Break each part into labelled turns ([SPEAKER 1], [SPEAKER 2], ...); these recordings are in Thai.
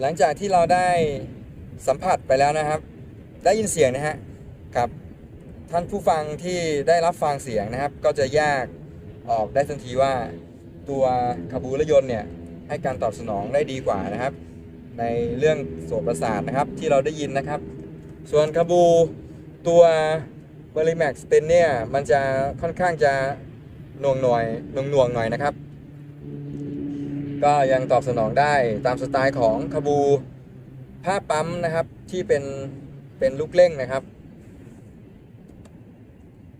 [SPEAKER 1] หลังจากที่เราได้สัมผัสไปแล้วนะครับ ได้ยินเสียงนะฮะกับท่านผู้ฟังที่ได้รับฟังเสียงนะครับ ก็จะแยกออกได้ทันทีว่า ตัวคาบูรถยนต์เนี่ยให้การตอบสนองได้ดีกว่านะครับ ในเรื่องโสตประสาทนะครับที่เราได้ยินนะครับ ส่วนคาบูตัวเบอร์ i แม็กซ์เ n นเนี่ยมันจะค่อนข้างจะหน่วงหน่อยหน่วงหน่วงหน่อยนะครับ ก็ยังตอบสนองได้ตามสไตล์ของคาบูผ้าปั๊มนะครับที่เป็นเป็นลูกเล่งนะครับ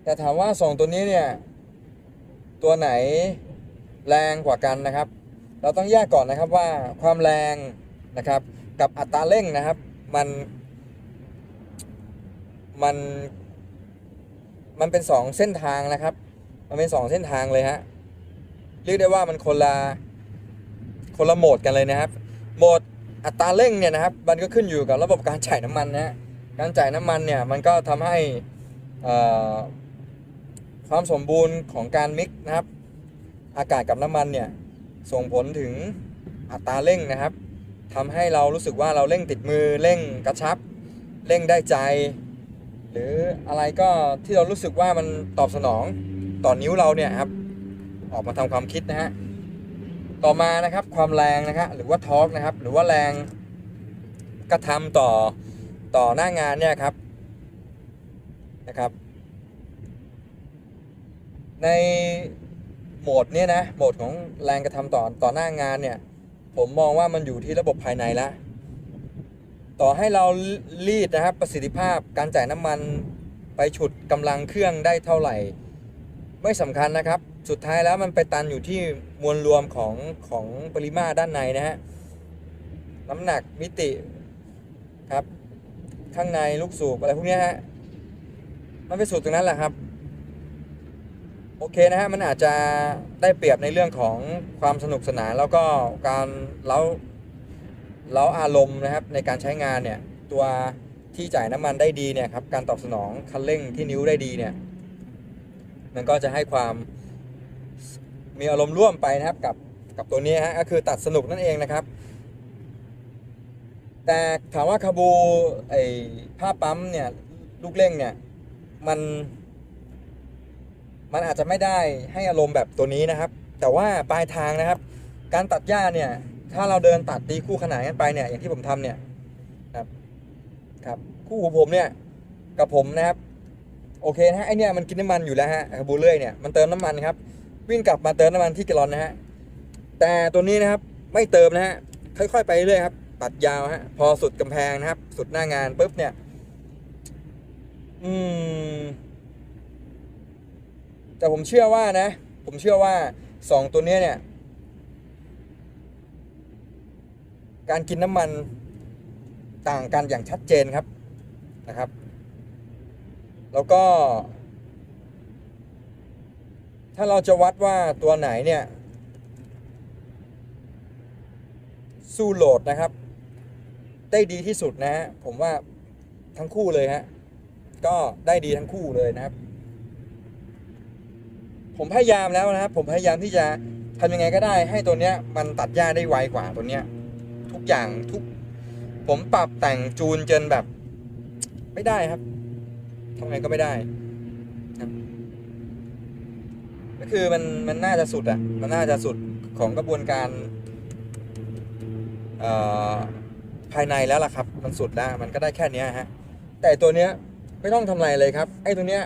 [SPEAKER 1] แต่ถามว่าสองตัวนี้เนี่ยตัวไหนแรงกว่ากันนะครับ เราต้องแยกก่อนนะครับว่าความแรงนะครับกับอัตราเร่งนะครับมันมันมันเป็นสองเส้นทางนะครับ มันเป็นสองเส้นทางเลยฮะเรียกได้ว่ามันคนละ คนละโหมดกันเลยนะครับ โหมดอัตราเร่งเนี่ยนะครับมันก็ขึ้นอยู่กับระบบการจ่ายน้ำมันนะฮะการจ่ายน้ำมันเนี่ยมันก็ทำให้ความสมบูรณ์ของการมิกซ์นะครับ อากาศกับน้ำมันเนี่ยส่งผลถึงอัตราเร่งนะครับทำให้เรารู้สึกว่าเราเร่งติดมือเร่งกระชับ เร่งได้ใจ หรืออะไรก็ที่เรารู้สึกว่ามันตอบสนองต่อนิ้วเราเนี่ยครับออกมาทำความคิดนะฮะ ต่อมานะครับความแรงนะครับหรือว่าทอร์กนะครับหรือว่าแรงกระทำต่อต่อหน้างานเนี่ยครับนะครับ ในโหมดเนี้ยนะโหมดของแรงกระทำต่อต่อหน้างานเนี่ยผมมองว่ามันอยู่ที่ระบบภายในละต่อให้เรารีดนะครับประสิทธิภาพการจ่ายน้ำมันไปฉุดกำลังเครื่องได้เท่าไหร่ ไม่สำคัญนะครับ สุดท้ายแล้วมันไปตันอยู่ที่มวลรวมของของปริมาตรด้านในนะฮะ น้ำหนักมิติครับ ข้างในลูกสูบอะไรพวกนี้ฮะ มันไปสุดตรงนั้นแหละครับ โอเคนะฮะ มันอาจจะได้เปรียบในเรื่องของความสนุกสนานแล้วก็การเล้าเล้าอารมณ์นะครับในการใช้งานเนี่ย ตัวที่จ่ายน้ำมันได้ดีเนี่ยครับ การตอบสนองคันเร่งที่นิ้วได้ดีเนี่ย มันก็จะให้ความ มีอารมณ์ร่วมไปนะครับกับกับตัวนี้ฮะก็คือตัดสนุกนั่นเองนะครับ แต่ถามว่าคาบูไอ้ผ้าปั๊มเนี่ยลูกเร่งเนี่ยมัน มันอาจจะไม่ได้ให้อารมณ์แบบตัวนี้นะครับ แต่ว่าปลายทางนะครับ การตัดหญ้าเนี่ย ถ้าเราเดินตัดตีคู่ขนานกันไปเนี่ยอย่างที่ผมทำเนี่ยครับครับคู่หูผมเนี่ยกับผมนะครับโอเคนะฮะไอเนี่ยมันกินน้ำมันอยู่แล้วฮะคาบูเลื่อยเนี่ยมันเติมน้ำมันครับ วิ่งกลับมาเติมน้ำมันที่แกลลอนนะฮะแต่ตัวนี้นะครับไม่เติมนะฮะค่อยๆไปเรื่อยครับตัดยาวฮะพอสุดกำแพงนะครับ สุดหน้างานปุ๊บเนี่ย อืม แต่ผมเชื่อว่านะ ผมเชื่อว่าสองตัวเนี้ยเนี่ย การกินน้ำมันต่างกันอย่างชัดเจนครับนะครับ แล้วก็ ถ้าเราจะวัดว่าตัวไหนเนี่ย สู้โหลดนะครับ ได้ดีที่สุดนะฮะผมว่าทั้งคู่เลยฮะก็ได้ดีทั้งคู่เลยนะครับ ผมพยายามแล้วนะครับ ผมพยายามที่จะทำยังไงก็ได้ ให้ตัวเนี้ย มันตัดหญ้าได้ไวกว่าตัวเนี้ย ทุกอย่างทุก ผมปรับแต่งจูนจนแบบ ไม่ได้ครับทำไงก็ไม่ได้ครับ ก็คือมันมันน่าจะสุดอะมันน่าจะสุดของกระบวนการภายในแล้วล่ะครับ มันสุดแล้วมันก็ได้แค่นี้ฮะ แต่ตัวเนี้ยไม่ต้องทำอะไรเลยครับ ไอ้ตัวเนี้ย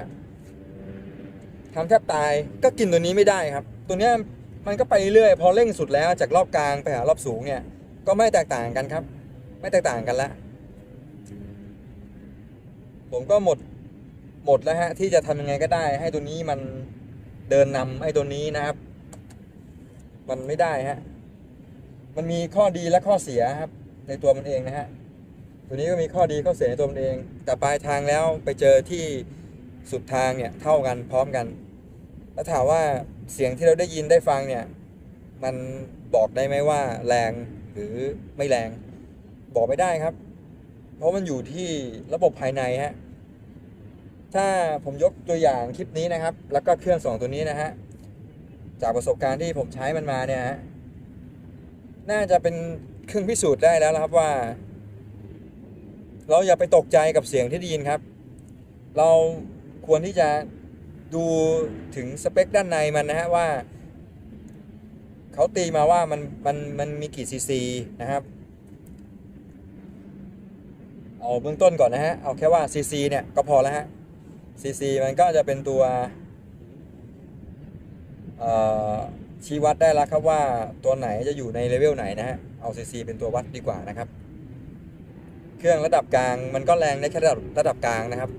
[SPEAKER 1] ทำแทบตาย ก็กินตัวนี้ไม่ได้ครับ ตัวเนี้ยมันก็ไปเรื่อยพอเร่งสุดแล้วจากรอบกลางไปหารอบสูงเนี่ย ก็ไม่แตกต่างกันครับ ไม่แตกต่างกันละ ผมก็หมดหมดแล้วฮะที่จะทำยังไงก็ได้ ให้ตัวนี้มัน เดินนำไอ้ตัวนี้นะครับ มันไม่ได้ฮะมันมีข้อดีและข้อเสียครับ ในตัวมันเองนะฮะตัวนี้ก็มีข้อดีข้อเสียในตัวมันเอง แต่ปลายทางแล้วไปเจอที่สุดทางเนี่ยเท่ากันพร้อมกัน แล้วถามว่าเสียงที่เราได้ยินได้ฟังเนี่ย มันบอกได้ไหมว่าแรงหรือไม่แรง บอกไม่ได้ครับ เพราะมันอยู่ที่ระบบภายในฮะ ถ้าผมยกตัวอย่างคลิปนี้นะครับ แล้วก็เครื่องสองตัวนี้นะฮะ จากประสบการณ์ที่ผมใช้มันมาเนี่ยฮะ น่าจะเป็นเครื่องพิสูจน์ได้แล้วนะครับว่า เราอย่าไปตกใจกับเสียงที่ได้ยินครับ เราควรที่จะดูถึงสเปคด้านในมันนะฮะว่าเขาตีมาว่ามันมันมันมีกี่ซีซีนะครับเอาเบื้องต้นก่อนนะฮะ เอาแค่ว่าซีซีเนี่ยก็พอแล้วฮะ ซีซีมันก็จะเป็นตัวชี้วัดได้แล้วครับว่าตัวไหนจะอยู่ในเลเวลไหนนะฮะ เอาซีซีเป็นตัววัดดีกว่านะครับ เครื่องระดับกลางมันก็แรงได้แค่ระดับระดับกลางนะครับ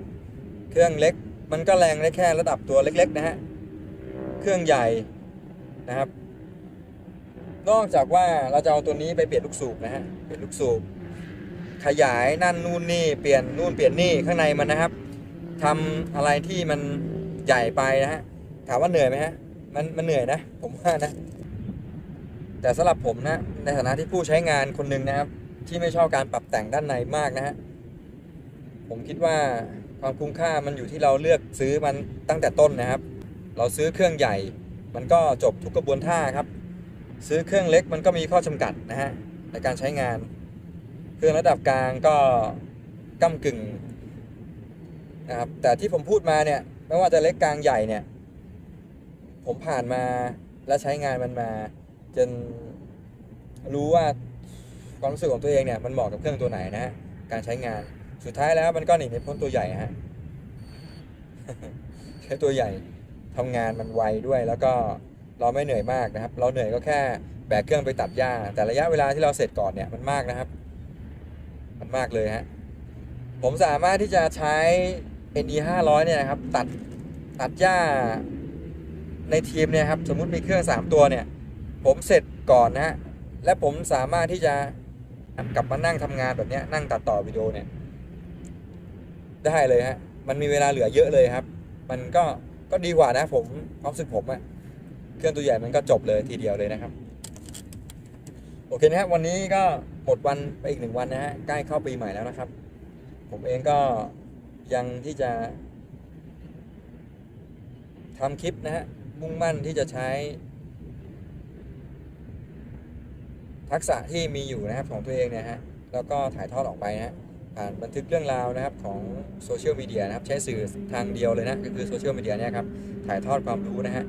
[SPEAKER 1] เครื่องเล็กมันก็แรงได้แค่ระดับตัวเล็กๆนะฮะ เครื่องใหญ่นะครับ นอกจากว่าเราจะเอาตัวนี้ไปเปลี่ยนลูกสูบนะฮะ เปลี่ยนลูกสูบขยายนั่นนู่นนี่เปลี่ยนนู่นเปลี่ยนนี่ข้างในมันนะครับ ทำอะไรที่มันใหญ่ไปนะฮะถามว่าเหนื่อยไหมฮะมันมันเหนื่อยนะ ผมว่านะ แต่สำหรับผมนะ ในฐานะที่ผู้ใช้งานคนหนึ่งนะครับ ที่ไม่ชอบการปรับแต่งด้านในมากนะฮะผมคิดว่าความคุ้มค่ามันอยู่ที่เราเลือกซื้อมันตั้งแต่ต้นนะครับ เราซื้อเครื่องใหญ่ มันก็จบทุกกระบวนท่าครับ ซื้อเครื่องเล็กมันก็มีข้อจำกัดนะฮะในการใช้งาน เครื่องระดับกลางก็ก้ากึ่ง นะครับแต่ที่ผมพูดมาเนี่ยไม่ว่าจะเล็กกลางใหญ่เนี่ย ผมผ่านมาและใช้งานมันมา จนรู้ว่าความรู้สึกของตัวเองเนี่ยมันเหมาะกับเครื่องตัวไหนนะฮะการใช้งานสุดท้ายแล้วมันก็หนีไม่พ้นตัวใหญ่ฮะใช้ตัวใหญ่ทำงานมันไวด้วย แล้วก็เราไม่เหนื่อยมากนะครับ เราเหนื่อยก็แค่แบกเครื่องไปตัดหญ้า แต่ระยะเวลาที่เราเสร็จก่อนเนี่ยมันมากนะครับ มันมากเลยฮะผมสามารถที่จะใช้ NE 500เนี่ยนะครับตัดตัดหญ้าในทีมเนี่ยครับสมมุติมีเครื่อง 3 ตัวเนี่ยผมเสร็จก่อนนะฮะและผมสามารถที่จะกลับมานั่งทำงานแบบนี้นั่งตัดต่อวิดีโอเนี่ยได้เลยฮะมันมีเวลาเหลือเยอะเลยครับ มันก็ก็ดีกว่านะผมความสึกผมอะเครื่องตัวใหญ่มันก็จบเลยทีเดียวเลยนะครับ โอเคนะครับวันนี้ก็หมดวันไปอีกหนึ่งวันนะฮะใกล้เข้าปีใหม่แล้วนะครับ ผมเองก็ ยังที่จะทำคลิปนะฮะ มุ่งมั่นที่จะใช้ ทักษะที่มีอยู่นะครับของตัวเองเนี่ยฮะ แล้วก็ถ่ายทอดออกไปนะฮะ ผ่านบันทึกเรื่องราวนะครับของโซเชียลมีเดียนะครับ ใช้สื่อทางเดียวเลยนะ ก็คือโซเชียลมีเดียเนี่ยครับ ถ่ายทอดความรู้นะฮะ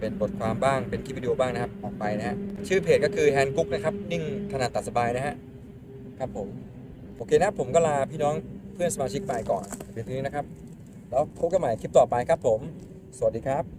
[SPEAKER 1] เป็นบทความบ้าง เป็นคลิปวิดีโอบ้างนะครับ ออกไปนะฮะ ชื่อเพจก็คือแฮนกุ๊กนะครับ นิ่งถนัดตัดสบายนะฮะ ครับผม โอเคนะผมก็ลาพี่น้อง เพื่อนสมาชิกไปก่อนเพียงเท่านี้นะครับ แล้วพบกันใหม่คลิปต่อไปครับผม สวัสดีครับ